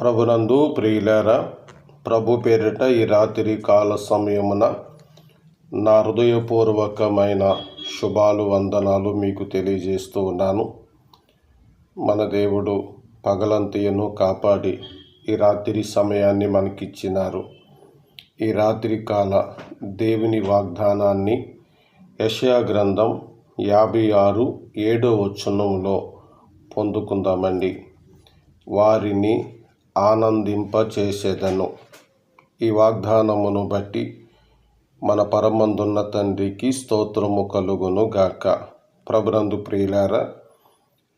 ప్రభునందు ప్రియులారా ప్రభు పేరిట ఈ రాత్రి కాల సమయమున నా హృదయపూర్వకమైన శుభాలు వందనాలు మీకు తెలియజేస్తూ ఉన్నాను. మన దేవుడు పగలంతయను కాపాడి ఈ రాత్రి సమయాన్ని మనకిచ్చినారు. ఈ రాత్రి కాల దేవుని వాగ్దానాన్ని యషయా గ్రంథం యాభై ఆరు ఏడో వచనంలో పొందుకుందామండి. వారిని ఆనందింపచేసేదను. ఈ వాగ్దానమును బట్టి మన పరమందున్న తండ్రికి స్తోత్రము కలుగును గాక. ప్రభునందు ప్రియులారా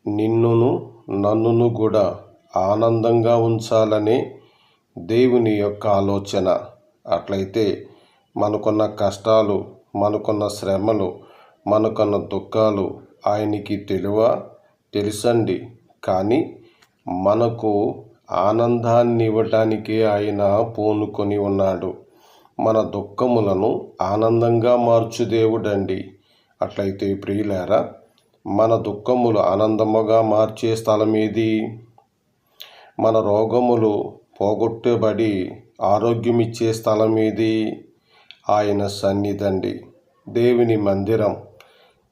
నిన్నును నన్నును కూడా ఆనందంగా ఉంచాలనే దేవుని యొక్క ఆలోచన. అట్లయితే మనకున్న కష్టాలు మనకున్న శ్రమలు మనకున్న దుఃఖాలు ఆయనకి తెలివా? తెలుసండి. కానీ మనకు ఆనందాన్ని ఇవ్వటానికే ఆయన పూనుకొని ఉన్నాడు. మన దుఃఖములను ఆనందంగా మార్చు దేవుడండి. అట్లయితే ప్రియులారా మన దుఃఖములు ఆనందముగా మార్చే స్థలం ఏది మన రోగములు పోగొట్టబడి ఆరోగ్యమిచ్చే స్థలం ఏది ఆయన సన్నిధండి. దేవుని మందిరం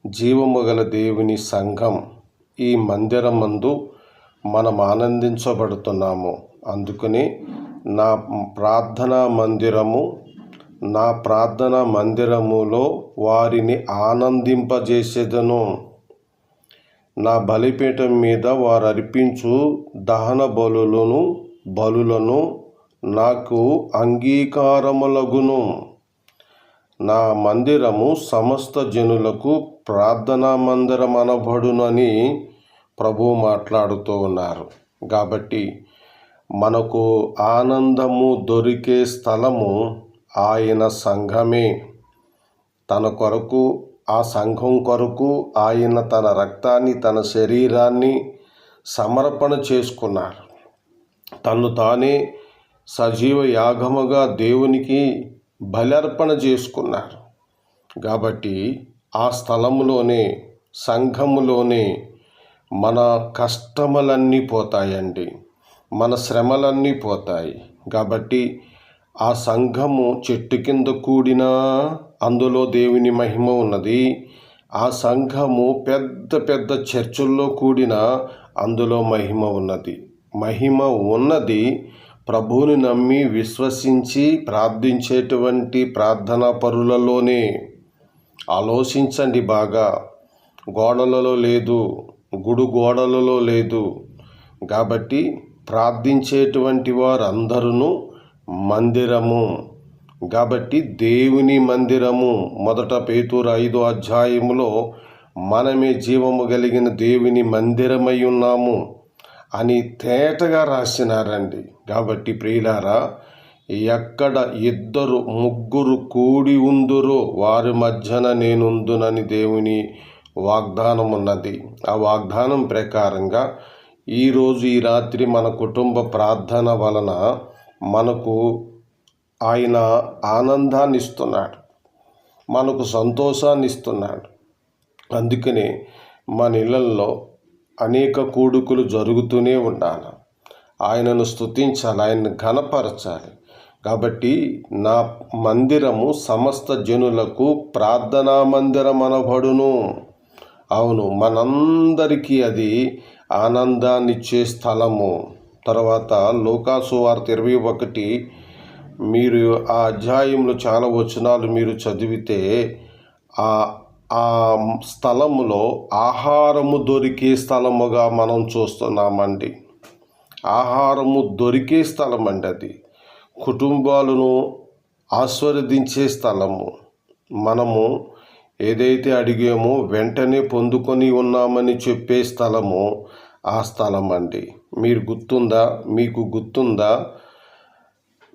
జీవము గల దేవుని సంఘం ఈ మందిరం మందు మనం ఆనందించబడుతున్నాము అందుకని నా ప్రార్థనా మందిరము నా ప్రార్థనా మందిరములో వారిని ఆనందింపజేసేదను. నా బలిపీఠం మీద వారు అర్పించు దహన బలులను బలులను నాకు అంగీకారములగును. నా మందిరము సమస్త జనులకు ప్రార్థనా మందిరం అనబడునని ప్రభు మాట్లాడుతూ ఉన్నారు. కాబట్టి మనకు ఆనందము దొరికే స్థలము ఆయన సంఘమే. తన కొరకు ఆ సంఘం కొరకు ఆయన తన రక్తాన్ని తన శరీరాన్ని సమర్పణ చేసుకున్నారు. తను తానే సజీవ యాగముగా దేవునికి బలర్పణ చేసుకున్నారు. కాబట్టి ఆ స్థలంలోనే సంఘములోనే మన కష్టములన్నీ పోతాయండి. మన శ్రమలన్నీ పోతాయి. కాబట్టి ఆ సంఘము చెట్టు కింద కూడినా అందులో దేవుని మహిమ ఉన్నది. ఆ సంఘము పెద్ద పెద్ద చర్చుల్లో కూడిన అందులో మహిమ ఉన్నది. మహిమ ఉన్నది ప్రభువుని నమ్మి విశ్వసించి ప్రార్థించేటువంటి ప్రార్థనా పరులలోనే. ఆలోచించండి బాగా. గోడలలో లేదు. గుడు గోడలలో లేదు. కాబట్టి ప్రార్థించేటువంటి వారందరూ మందిరము. కాబట్టి దేవుని మందిరము మొదట పేతూరు ఐదో అధ్యాయములో మనమే జీవము కలిగిన దేవుని మందిరమై ఉన్నాము అని తేటగా రాసినారండి. కాబట్టి ప్రియులారా ఎక్కడ ఇద్దరు ముగ్గురు కూడి ఉందురో వారి మధ్యన నేనుందునని దేవుని వాగ్దానం ఉన్నది ఆ వాగ్దానం ప్రకారంగా ఈరోజు ఈ రాత్రి మన కుటుంబ ప్రార్థన వలన మనకు ఆయన ఆనందాన్ని ఇస్తున్నాడు. మనకు సంతోషాన్ని ఇస్తున్నాడు. అందుకనే మన ఇళ్ళల్లో అనేక కూడుకులు జరుగుతూనే ఉండాలి. ఆయనను స్తుతించాలి ఆయన్ని ఘనపరచాలి. కాబట్టి నా మందిరము సమస్త జనులకు ప్రార్థనా మందిరం అనబడును అవును మనందరికీ అది ఆనందాన్నిచ్చే స్థలము. తర్వాత లోకాసు వార్త ఇరవై ఒకటి మీరు ఆ అధ్యాయంలో చాలా వచనాలు మీరు చదివితే ఆ ఆ స్థలములో ఆహారము దొరికే స్థలముగా మనం చూస్తున్నామండి. ఆహారము దొరికే స్థలం అండి అది. కుటుంబాలను ఆస్వాదించే స్థలము. మనము ఏదైతే అడిగామో వెంటనే పొందుకొని ఉన్నామని చెప్పే స్థలము ఆ స్థలం అండి మీరు గుర్తుందా? మీకు గుర్తుందా?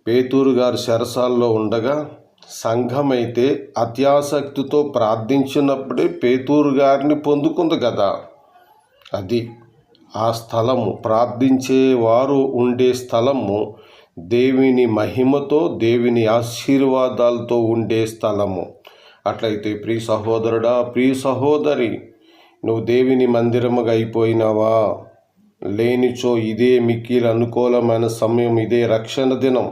పేతూరు గారు సరసాల్లో ఉండగా సంఘం అయితే అత్యాసక్తితో ప్రార్థించినప్పుడే పేతూరు గారిని పొందుకుంది కదా. అది ఆ స్థలము. ప్రార్థించేవారు ఉండే స్థలము. దేవుని మహిమతో దేవుని ఆశీర్వాదాలతో ఉండే స్థలము. అట్లయితే ప్రియ సహోదరుడా ప్రియ సహోదరి నువ్వు దేవుని మందిరముగా అయిపోయినావా? లేనిచో ఇదే మిక్కిలు అనుకూలమైన సమయం ఇదే రక్షణ దినం.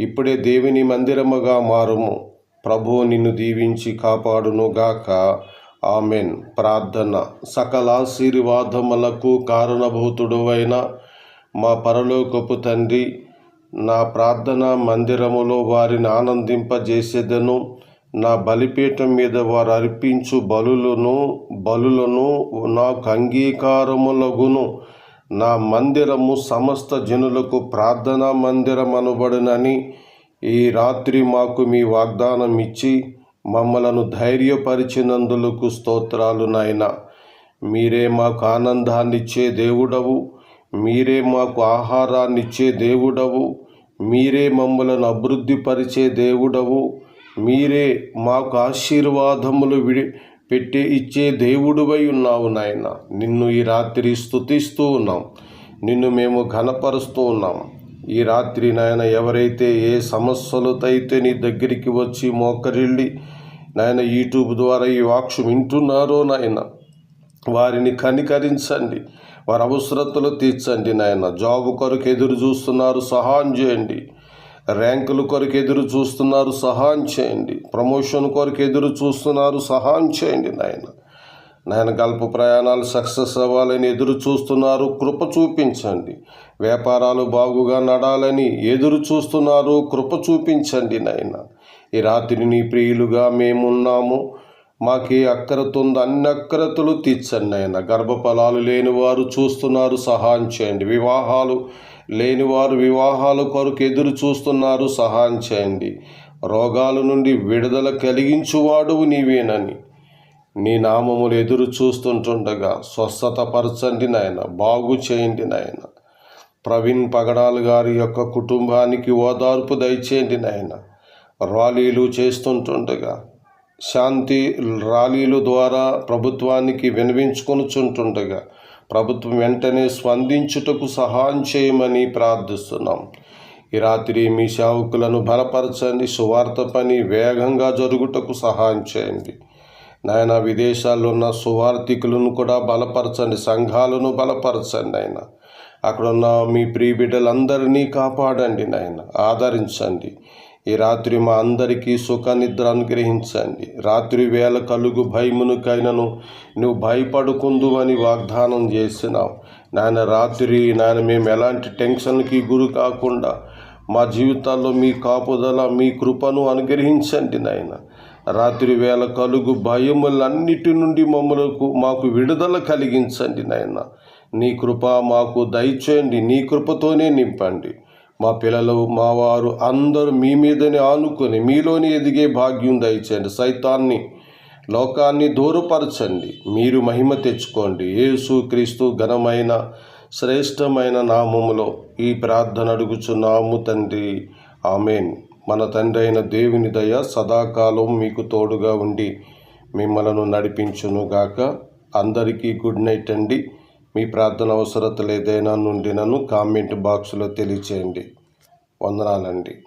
ఇప్పుడే దేవుని మందిరముగా మారుము. ప్రభు నిన్ను దీవించి కాపాడునుగాక. ఆమెన్. ప్రార్థన. సకల ఆశీర్వాదములకు కారణభూతుడు అయిన మా పరలోకపు తండ్రి నా ప్రార్థన మందిరములో వారిని ఆనందింపజేసేదను. నా బలిపీఠం మీద వారు అర్పించు బలులను బలులను నాకు అంగీకారములగును. నా మందిరము సమస్త జనులకు ప్రార్థనా మందిరం అనబడునని ఈ రాత్రి మాకు మీ వాగ్దానం ఇచ్చి మమ్మలను ధైర్యపరిచినందులకు స్తోత్రాలు నాయన. మీరే మాకు ఆనందాన్నిచ్చే దేవుడవు మీరే మాకు ఆహారాన్నిచ్చే దేవుడవు మీరే మమ్మలను అభివృద్ధిపరిచే దేవుడవు మీరే మాకు ఆశీర్వాదములు విడి పెట్టి ఇచ్చే దేవుడువై ఉన్నావు నాయన. నిన్ను ఈ రాత్రి స్థుతిస్తూ ఉన్నాం. నిన్ను మేము ఘనపరుస్తూ ఉన్నాం. ఈ రాత్రి నాయన ఎవరైతే ఏ సమస్యలతో అయితే నీ దగ్గరికి వచ్చి మోకరిల్లి నాయన యూట్యూబ్ ద్వారా ఈ వాక్షు వింటున్నారో నాయన. వారిని కనికరించండి. వారి అవసరతలు తీర్చండి నాయన. జాబు కొరకు ఎదురు చూస్తున్నారు. సహాయం చేయండి. ర్యాంకుల కొరకు ఎదురు చూస్తున్నారు సహాయం చేయండి. ప్రమోషన్ కొరకు ఎదురు చూస్తున్నారు సహాయం చేయండి నాయన. నాయన గల్ప ప్రయాణాలు సక్సెస్ అవ్వాలని ఎదురు చూస్తున్నారు కృప చూపించండి. వ్యాపారాలు బాగుగా నడాలని ఎదురు చూస్తున్నారు కృప చూపించండి నాయన. ఈ రాత్రి నీ ప్రియులుగా మేమున్నాము. మాకే అక్కరతుందో అన్ని అక్కరతులు తీర్చండి నాయన గర్భఫలాలు లేనివారు చూస్తున్నారు సహాయం చేయండి. వివాహాలు లేనివారు వివాహాల కొరకు ఎదురు చూస్తున్నారు సహాయం చేయండి. రోగాల నుండి విడుదల కలిగించువాడువు నీవేనని నీ నామములు ఎదురు చూస్తుంటుండగా స్వస్థత పరచండి నాయన బాగు చేయండి నాయన. ప్రవీణ్ పగడాల్ గారి యొక్క కుటుంబానికి ఓదార్పు దయచేయండి నాయన. ర్యాలీలు చేస్తుంటుండగా శాంతి ర్యాలీల ద్వారా ప్రభుత్వానికి వినవించుకొనుచుంటుండగా ప్రభుత్వం వెంటనే స్పందించుటకు సహాయం చేయమని ప్రార్థిస్తున్నాం. ఈ రాత్రి మీ సేవకులను బలపరచండి సువార్త పని వేగంగా జరుగుటకు సహాయం చేయండి. నాయన విదేశాల్లో ఉన్న సువార్థికులను కూడా బలపరచండి సంఘాలను బలపరచండి నాయన. అక్కడ ఉన్న మీ ప్రియ బిడ్డలందరినీ కాపాడండి నాయన ఆదరించండి. ఈ రాత్రి మా అందరికీ సుఖ నిద్ర అనుగ్రహించండి. రాత్రి వేళ కలుగు భయమునుకైనను నువ్వు భయపడుకుందు అని వాగ్దానం చేసినావు. నాయన రాత్రి నాయన మేము ఎలాంటి టెన్షన్కి గురి కాకుండా మా జీవితాల్లో మీ కాపుదల మీ కృపను అనుగ్రహించండి నాయన. రాత్రి వేళ కలుగు భయములన్నిటి నుండి మమ్మలకు మాకు విడుదల కలిగించండి నాయన. నీ కృప మాకు దయచేయండి. నీ కృపతోనే నింపండి. మా పిల్లలు మా వారు అందరూ మీ మీదనే ఆనుకొని మీలోని ఎదిగే భాగ్యం దయచేయండి. సైతాన్ని లోకాన్ని దూరపరచండి. మీరు మహిమ తెచ్చుకోండి. యేసు క్రీస్తు ఘనమైన శ్రేష్టమైన నామములో ఈ ప్రార్థన అడుగుచున్నాము తండ్రి. ఆమెన్. మన తండ్రి అయిన దేవుని దయ సదాకాలం మీకు తోడుగా ఉండి మిమ్మలను నడిపించునుగాక. అందరికీ గుడ్ నైట్ అండి. మీ ప్రార్థన అవసరతలు ఏదైనా నుండి నన్ను కామెంట్ బాక్స్లో తెలియచేయండి. వందనాలండి.